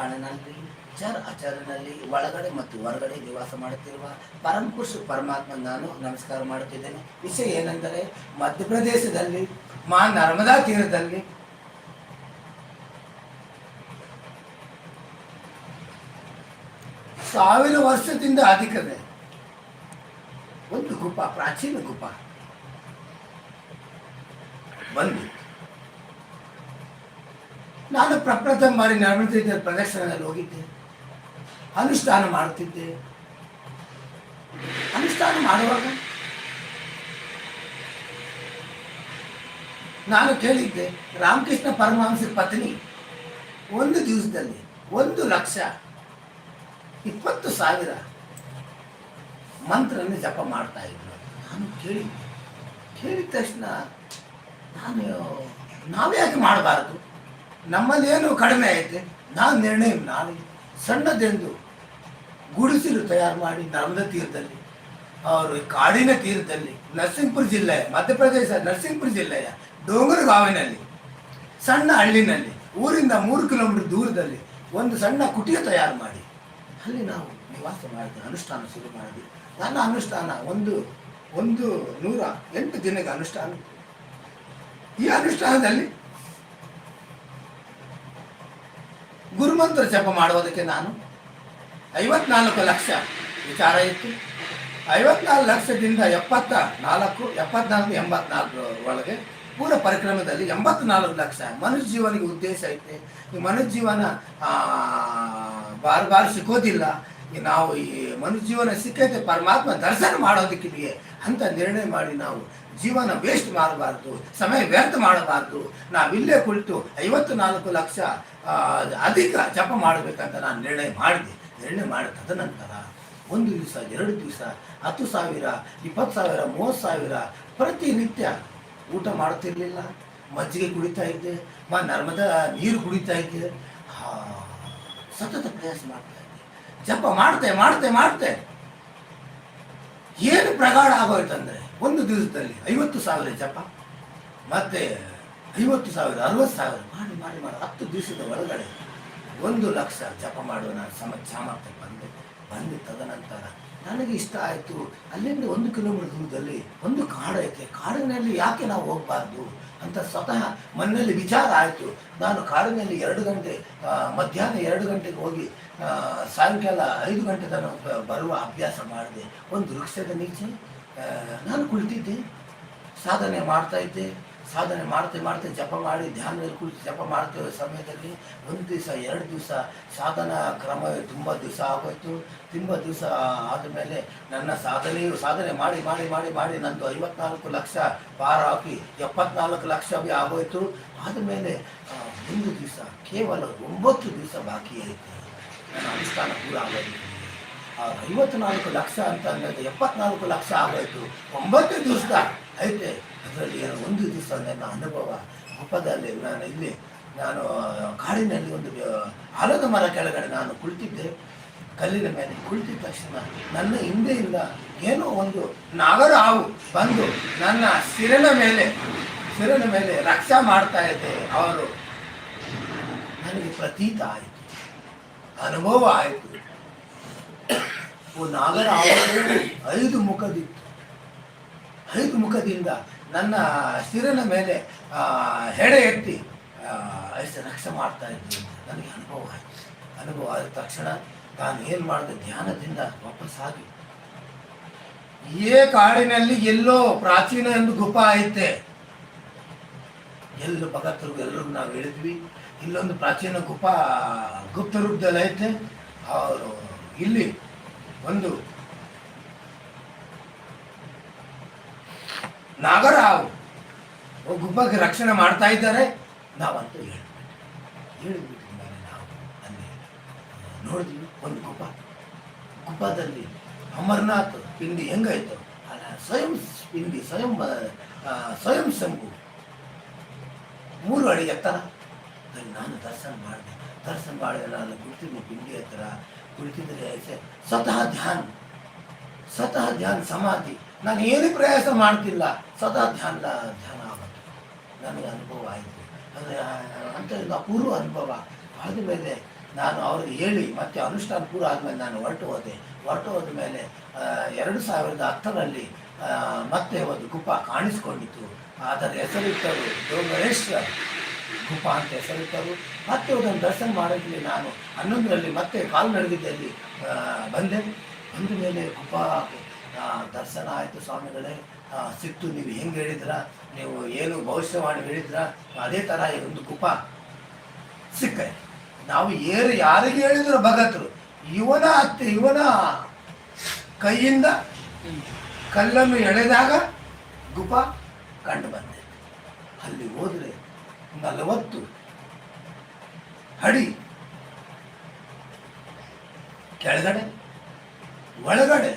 ಕಾಣನಲ್ಲಿ, ಚರ್ ಅಚರನಲ್ಲಿ ಒಳಗಡೆ ಮತ್ತು ಹೊರಗಡೆ ನಿವಾಸ ಮಾಡುತ್ತಿರುವ ಪರಂಕುಶ ಪರಮಾತ್ಮ ನಾನು ನಮಸ್ಕಾರ ಮಾಡುತ್ತಿದ್ದೇನೆ. ವಿಷಯ ಏನೆಂದರೆ, ಮಧ್ಯಪ್ರದೇಶದಲ್ಲಿ, ಮಾ ನರ್ಮದಾ ತೀರದಲ್ಲಿ ಸಾವಿರ ವರ್ಷದಿಂದ ಅಧಿಕವೇ ಒಂದು ಗುಪ್ಪ ಪ್ರಾಚೀನ ಗುಪ್ಪ ಬಂದು ನಾನು ಪ್ರಪ್ರಥಮ ಬಾರಿ ನರ್ಮದ ಪ್ರದರ್ಶನದಲ್ಲಿ ಹೋಗಿದ್ದೆ. ಅನುಷ್ಠಾನ ಮಾಡುತ್ತಿದ್ದೆ. ಅನುಷ್ಠಾನ ಮಾಡುವಾಗ ನಾನು ಕೇಳಿದ್ದೆ, ರಾಮಕೃಷ್ಣ ಪರಮಹಂಸ ಪತ್ನಿ, ಒಂದು ದಿವಸದಲ್ಲಿ ಒಂದು ಲಕ್ಷ ಇಪ್ಪತ್ತು ಸಾವಿರ ಮಂತ್ರನ ಜಪ ಮಾಡ್ತಾ ಇದ್ರು ನಾನು ಕೇಳಿದ್ದೆ. ಕೇಳಿದ ತಕ್ಷಣ ನಾನು, ನಾವ್ಯಾಕೆ ಮಾಡಬಾರ್ದು? ನಮ್ಮಲ್ಲೇನು ಕಡಿಮೆ ಐತೆ? ನಾನು ನಿರ್ಣಯ ನಾನು ಸಣ್ಣದೆಂದು ಗುಡಿಸಿಲು ತಯಾರು ಮಾಡಿ ನರ್ಮದ ತೀರದಲ್ಲಿ, ಅವರು ಕಾಡಿನ ತೀರದಲ್ಲಿ, ನರಸಿಂಹಪುರ ಜಿಲ್ಲೆ, ಮಧ್ಯಪ್ರದೇಶ ನರಸಿಂಹಪುರ ಜಿಲ್ಲೆಯ ಡೋಂಗರಗಾವಿನಲ್ಲಿ, ಸಣ್ಣ ಹಳ್ಳಿನಲ್ಲಿ, ಊರಿಂದ ಮೂರು ಕಿಲೋಮೀಟರ್ ದೂರದಲ್ಲಿ ಒಂದು ಸಣ್ಣ ಕುಟಿಯ ತಯಾರು ಮಾಡಿ. ಅಲ್ಲಿ ನಾವು ನಿವಾಸ ಮಾಡಿದ್ವಿ ಅನುಷ್ಠಾನ ಶುರು ಮಾಡಿದ್ವಿ. ನನ್ನ ಅನುಷ್ಠಾನ ಒಂದು ಒಂದು ನೂರ ಎಂಟು ದಿನಕ್ಕೆ ಅನುಷ್ಠಾನ. ಈ ಅನುಷ್ಠಾನದಲ್ಲಿ ಗುರುಮಂತ್ರ ಜಪ ಮಾಡುವುದಕ್ಕೆ ನಾನು ಐವತ್ನಾಲ್ಕು ಲಕ್ಷ ವಿಚಾರ ಇತ್ತು. ಐವತ್ನಾಲ್ಕು ಲಕ್ಷದಿಂದ ಎಪ್ಪತ್ತ ನಾಲ್ಕು, ಎಪ್ಪತ್ನಾಲ್ಕು, ಎಂಬತ್ನಾಲ್ಕು ಒಳಗೆ ಪೂರ ಪರಿಕ್ರಮದಲ್ಲಿ ಎಂಬತ್ನಾಲ್ಕು ಲಕ್ಷ. ಮನುಷ್ಯ ಜೀವನಿಗೆ ಉದ್ದೇಶ ಐತೆ. ಈ ಮನುಷ್ಯ ಜೀವನ ಬಾರ್ ಬಾರ್ ಸಿಕ್ಕೋದಿಲ್ಲ ನಾವು ಈ ಮನುಷ್ಯ ಜೀವನ ಸಿಕ್ಕೈತೆ, ಪರಮಾತ್ಮ ದರ್ಶನ ಮಾಡೋದಕ್ಕಿದೆಯೇ ಅಂತ ನಿರ್ಣಯ ಮಾಡಿ ನಾವು ಜೀವನ ವೇಸ್ಟ್ ಮಾಡಬಾರ್ದು, ಸಮಯ ವ್ಯರ್ಥ ಮಾಡಬಾರ್ದು. ನಾವಿಲ್ಲೇ ಕುಳಿತು ಐವತ್ತು ನಾಲ್ಕು ಲಕ್ಷ ಅಧಿಕ ಜಪ ಮಾಡಬೇಕಂತ ನಾನು ನಿರ್ಣಯ ಮಾಡಿದೆ. ನಿರ್ಣಯ ಮಾಡಿದ ತದನಂತರ ಒಂದು ದಿವಸ, ಎರಡು ದಿವಸ, ಹತ್ತು ಸಾವಿರ, ಇಪ್ಪತ್ತು ಸಾವಿರ, ಮೂವತ್ತು ಸಾವಿರ ಪ್ರತಿನಿತ್ಯ ಊಟ ಮಾಡ್ತಿರ್ಲಿಲ್ಲ. ಮಜ್ಜಿಗೆ ಕುಡಿತಾ ಇದ್ದೆ, ಮಾ, ನರ್ಮದಾ ನೀರು ಕುಡಿತಾ ಇದ್ದೆ. ಸತತ ಪ್ರಯಾಸ ಮಾಡ್ತಾ ಇದ್ದೆ. ಜಪ ಮಾಡ್ತೆ ಮಾಡ್ತೆ ಮಾಡ್ತೆ. ಏನು ಪ್ರಗಾಢ ಆಗೋಯ್ತಂದ್ರೆ? ಒಂದು ದಿವಸದಲ್ಲಿ ಐವತ್ತು ಸಾವಿರ ಜಪ ಮತ್ತೆ ಐವತ್ತು ಸಾವಿರ, ಅರವತ್ತು ಸಾವಿರ ಮಾಡಿ ಮಾಡಿ ಮಾಡಿ, ಹತ್ತು ದಿವಸದ ಒಳಗಡೆ ಒಂದು ಲಕ್ಷ ಜಪ ಮಾಡುವ ಸಮ, ಸಾಮರ್ಥ್ಯ ಬಂದೆ ಬಂದು ತದನಂತರ ನನಗೆ ಇಷ್ಟ ಆಯಿತು. ಅಲ್ಲಿಂದ ಒಂದು ಕಿಲೋಮೀಟರ್ ದೂರದಲ್ಲಿ ಒಂದು ಕಾಡು ಐತೆ. ಕಾಡಿನಲ್ಲಿ ಯಾಕೆ ನಾವು ಹೋಗಬಾರ್ದು ಅಂತ ಸ್ವತಃ ಮನೆಯಲ್ಲಿ ವಿಚಾರ ಆಯಿತು. ನಾನು ಕಾಡಿನಲ್ಲಿ ಎರಡು ಗಂಟೆ ಮಧ್ಯಾಹ್ನ ಎರಡು ಗಂಟೆಗೆ ಹೋಗಿ ಸಾಯಂಕಾಲ ಐದು ಗಂಟೆ ತನಕ ಬರುವ ಅಭ್ಯಾಸ ಮಾಡಿದೆ. ಒಂದು ವೃಕ್ಷದ ನೀಚೆ ನಾನು ಕುಳಿತಿದ್ದೆ, ಸಾಧನೆ ಮಾಡ್ತಾ ಇದ್ದೆ. ಸಾಧನೆ ಮಾಡ್ತೆ ಮಾಡ್ತೆ ಜಪ ಮಾಡಿ ಧ್ಯಾನದಲ್ಲಿ ಕುಳಿತು ಜಪ ಮಾಡ್ತೇವೆ ಸಮಯದಲ್ಲಿ. ಒಂದು ದಿವಸ, ಎರಡು ದಿವಸ ಸಾಧನಾ ಕ್ರಮ ತುಂಬ ದಿವಸ ಆಗೋಯ್ತು. ತುಂಬ ದಿವಸ ಆದಮೇಲೆ ನನ್ನ ಸಾಧನೆಯು ಸಾಧನೆ ಮಾಡಿ ಮಾಡಿ ಮಾಡಿ ಮಾಡಿ ನಂದು ಐವತ್ನಾಲ್ಕು ಲಕ್ಷ ಪಾರ ಹಾಕಿ ಎಪ್ಪತ್ನಾಲ್ಕು ಲಕ್ಷ ಬಿ ಆಗೋಯ್ತು. ಆದಮೇಲೆ ಒಂದು ದಿವಸ ಕೇವಲ ಒಂಬತ್ತು ದಿವಸ ಬಾಕಿ ಐತೆ. ನನ್ನ ಅನುಷ್ಠಾನ ಪೂರ ಆಗೋದಿಲ್ಲ ಆ ಐವತ್ನಾಲ್ಕು ಲಕ್ಷ ಅಂತ ಅನ್ನೋದು ಎಪ್ಪತ್ನಾಲ್ಕು ಲಕ್ಷ ಆಗೋಯ್ತು. ಒಂಬತ್ತು ದಿವಸ ಐತೆ. ಅದರಲ್ಲಿ ಒಂದು ದಿವಸ ನನ್ನ ಅನುಭವ. ಹಬ್ಬದಲ್ಲಿ ನಾನು ಇಲ್ಲಿ, ನಾನು ಕಾಡಿನಲ್ಲಿ ಒಂದು ಆಲದ ಮರ ಕೆಳಗಡೆ ನಾನು ಕುಳಿತಿದ್ದೆ. ಕಲ್ಲಿನ ಮೇಲೆ ಕುಳಿತಿದ್ದ ತಕ್ಷಣ ನನ್ನ ಹಿಂದೆಯಿಂದ ಏನೋ ಒಂದು ನಾಗರ ಹಾವು ಬಂದು ನನ್ನ ಸಿರನ ಮೇಲೆ ಸಿರನ ಮೇಲೆ ರಕ್ಷಾ ಮಾಡ್ತಾ ಇದ್ದೆ. ಅವರು ನನಗೆ ಪ್ರತೀತ ಆಯಿತು. ಅನುಭವ ಆಯಿತು. ನಾಗರ ಆವರಣದಲ್ಲಿ ಐದು ಮುಖದಿತ್ತು. ಐದು ಮುಖದಿಂದ ನನ್ನ ಸಿರನ ಮೇಲೆ ಹೆಡೆ ಎತ್ತಿ ರಕ್ಷೆ ಮಾಡ್ತಾ ಇದ್ದೆ. ನನಗೆ ಅನುಭವ ಆಯಿತು. ಅನುಭವ ಆದ ತಕ್ಷಣ ನಾನು ಏನು ಮಾಡಿದೆ? ಧ್ಯಾನದಿಂದ ವಾಪಸ್ಸಾಗಿ ಏ ಕಾಡಿನಲ್ಲಿ ಎಲ್ಲೋ ಪ್ರಾಚೀನ ಎಂದು ಗುಪ ಐತೆ. ಎಲ್ಲ ಭಗತರು ಎಲ್ಲರಿಗೂ ನಾವು ಹೇಳಿದ್ವಿ. ಇಲ್ಲೊಂದು ಪ್ರಾಚೀನ ಗುಪ ಗುಪ್ತ ರೂಪದಲ್ಲಿ ಐತೆ. ಅವರು ಇಲ್ಲಿ ಒಂದು ನಾಗರ ಗುಬ್ಬಕ್ಕೆ ರಕ್ಷಣೆ ಮಾಡ್ತಾ ಇದ್ದಾರೆ. ನಾವಂತೂ ಹೇಳ್ಬಿಟ್ಟು, ಹೇಳಿಬಿಟ್ಟು ನಾವು. ಅಲ್ಲಿ ನೋಡಿದ್ವಿ, ಒಂದು ಗುಬ್ಬ ಗುಬ್ಬದಲ್ಲಿ ಅಮರನಾಥ್ ಪಿಂಡಿ ಹೆಂಗಾಯ್ತು? ಅಲ್ಲ, ಸ್ವಯಂ ಪಿಂಡಿ, ಸ್ವಯಂ ಸ್ವಯಂ ಶಂಭು. ಮೂರು ಅಡಿ ಎತ್ತರ. ಅಲ್ಲಿ ನಾನು ದರ್ಶನ ಮಾಡಿದೆ. ದರ್ಶನ ಮಾಡಿದ್ರೆ ನಾನು ಗುರ್ತಿನ ಪಿಂಡಿ ಹತ್ರ. ಕುಳಿತಿದ್ರೆ ಸ್ವತಃ ಧ್ಯಾನ. ಸ್ವತಃ ಧ್ಯಾನ, ಸಮಾಧಿ. ನಾನು ಏನು ಪ್ರಯಾಸ ಮಾಡ್ತಿಲ್ಲ. ಸ್ವತಃ ಧ್ಯಾನ ಧ್ಯಾನ ಆಗುತ್ತೆ. ನನಗೆ ಅನುಭವ ಆಯಿತು. ಅಂದರೆ ಅಂತ ಅಪೂರ್ವ ಅನುಭವ. ಆದಮೇಲೆ ನಾನು ಅವ್ರಿಗೆ ಹೇಳಿ, ಮತ್ತೆ ಅನುಷ್ಠಾನ ಪೂರ್ವ ಆದಮೇಲೆ ನಾನು ಹೊರಟು ಹೋದೆ. ಹೊರಟು ಹೋದ ಮೇಲೆ ಎರಡು ಸಾವಿರದ ಹತ್ತರಲ್ಲಿ ಮತ್ತೆ ಒಂದು ಗುಪ್ಪ ಕಾಣಿಸ್ಕೊಂಡಿತು ಅದರ ಹೆಸರಿಟ್ಟರು ಡೋಂಗರೇಶ್ವರ ಗುಪ್ಪ ಅಂತ ಹೆಸರಿಟ್ಟರು. ಮತ್ತೆ ಅದನ್ನು ದರ್ಶನ ಮಾಡೋಕ್ಕೆ ನಾನು ಹನ್ನೊಂದರಲ್ಲಿ ಮತ್ತೆ ಕಾಲು ನಡೆದಿದ್ದಲ್ಲಿ ಬಂದೆ. ಬಂದ ಮೇಲೆ ಗುಪ್ಪ ದರ್ಶನ ಆಯಿತು ಸ್ವಾಮಿಗಳೇ. ಸಿಕ್ತು ನೀವು ಹೆಂಗೆ ಹೇಳಿದ್ರ? ನೀವು ಏನು ಭವಿಷ್ಯವಾಣಿ ಹೇಳಿದ್ರ? ಅದೇ ಥರ ಒಂದು ಗುಪ್ಪ ಸಿಕ್ಕ ನಾವು ಏರು ಯಾರಿಗೆ ಹೇಳಿದ್ರು ಭಗತರು? ಇವನ ಅತ್ತೆ, ಇವನ ಕೈಯಿಂದ ಕಲ್ಲನ್ನು ಎಳೆದಾಗ ಗುಪ ಕಂಡು ಬಂದೆ. ಅಲ್ಲಿ ಹೋದ್ರೆ ನಲವತ್ತು ಅಡಿ ಕೆಳಗಡೆ, ಒಳಗಡೆ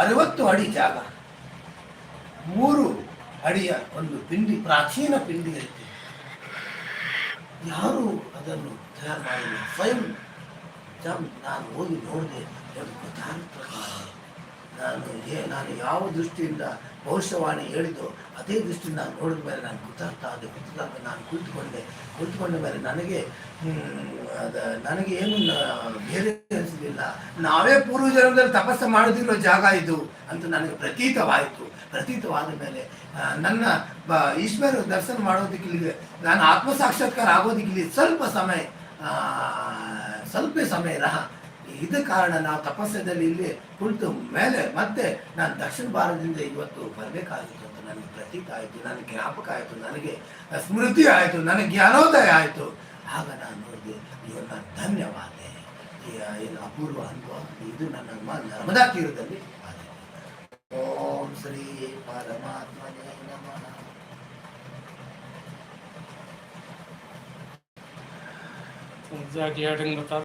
ಅರವತ್ತು ಅಡಿ ಜಾಗ. ಮೂರು ಅಡಿಯ ಒಂದು ಪಿಂಡಿ, ಪ್ರಾಚೀನ ಪಿಂಡಿ ಐತೆ. ಯಾರು ಅದನ್ನು ತಯಾರು ಮಾಡಿಲ್ಲ? ಸ್ವಯಂ ಜಮ್ ನಾನು ಹೋಗಿ ನೋಡಿದೆ ಪ್ರಕಾರ ನಾನು ನಾನು ಯಾವ ದೃಷ್ಟಿಯಿಂದ ಭವಿಷ್ಯವಾಣಿ ಹೇಳಿದ್ದು, ಅದೇ ದೃಷ್ಟಿಯಿಂದ ನಾನು ನೋಡಿದ ಮೇಲೆ ನಾನು ಗೊತ್ತಾಗ್ತಾ ಅದೇ ಗೊತ್ತಾದ ನಾನು ಕುಳಿತುಕೊಂಡೆ. ಕುಳಿತುಕೊಂಡ ಮೇಲೆ ನನಗೆ ನನಗೆ ಏನು ಬೇರೆ ಅನಿಸಲಿಲ್ಲ ನಾವೇ ಪೂರ್ವ ತಪಸ್ಸು ಮಾಡೋದಿರೋ ಜಾಗ ಇದು ಅಂತ ನನಗೆ ಪ್ರತೀತವಾಯಿತು. ಪ್ರತೀತವಾದ ಮೇಲೆ ನನ್ನ, ಬ, ಈಶ್ವರ ದರ್ಶನ ಮಾಡೋದಕ್ಕಿಲ್ಲಿ ನಾನು ಆತ್ಮ ಸಾಕ್ಷಾತ್ಕಾರ ಆಗೋದಕ್ಕೆ ಸ್ವಲ್ಪ ಸಮಯ ಸ್ವಲ್ಪ ಸಮಯ ರಹ. ಇದು ಕಾರಣ ನಾವು ತಪಸ್ಸದಲ್ಲಿ ಇಲ್ಲಿ ಕುಳಿತು ಮೇಲೆ ಮತ್ತೆ ನಾನು ದಕ್ಷಿಣ ಭಾರತದಿಂದ ಇವತ್ತು ಬರಬೇಕಾಗಿತ್ತು ಅಂತ ನನಗೆ ಪ್ರತೀಕ ಆಯಿತು, ನನಗೆ ಜ್ಞಾಪಕ ಆಯಿತು, ನನಗೆ ಸ್ಮೃತಿ ಆಯಿತು, ನನಗೆ ಜ್ಞಾನೋದಯ ಆಯಿತು. ಆಗ ನಾನು ನೋಡಿದೆ ಇವನ್ನ ಧನ್ಯವಾದ. ಏನು ಅಪೂರ್ವ ಅನುಭವ, ಇದು ನನ್ನ ನರ್ಮದಾ ತೀರದಲ್ಲಿ ಓಂ ಶ್ರೀ ಪರಮಾತ್ಮನೇ ನಮಃ. ಗೊತ್ತಾ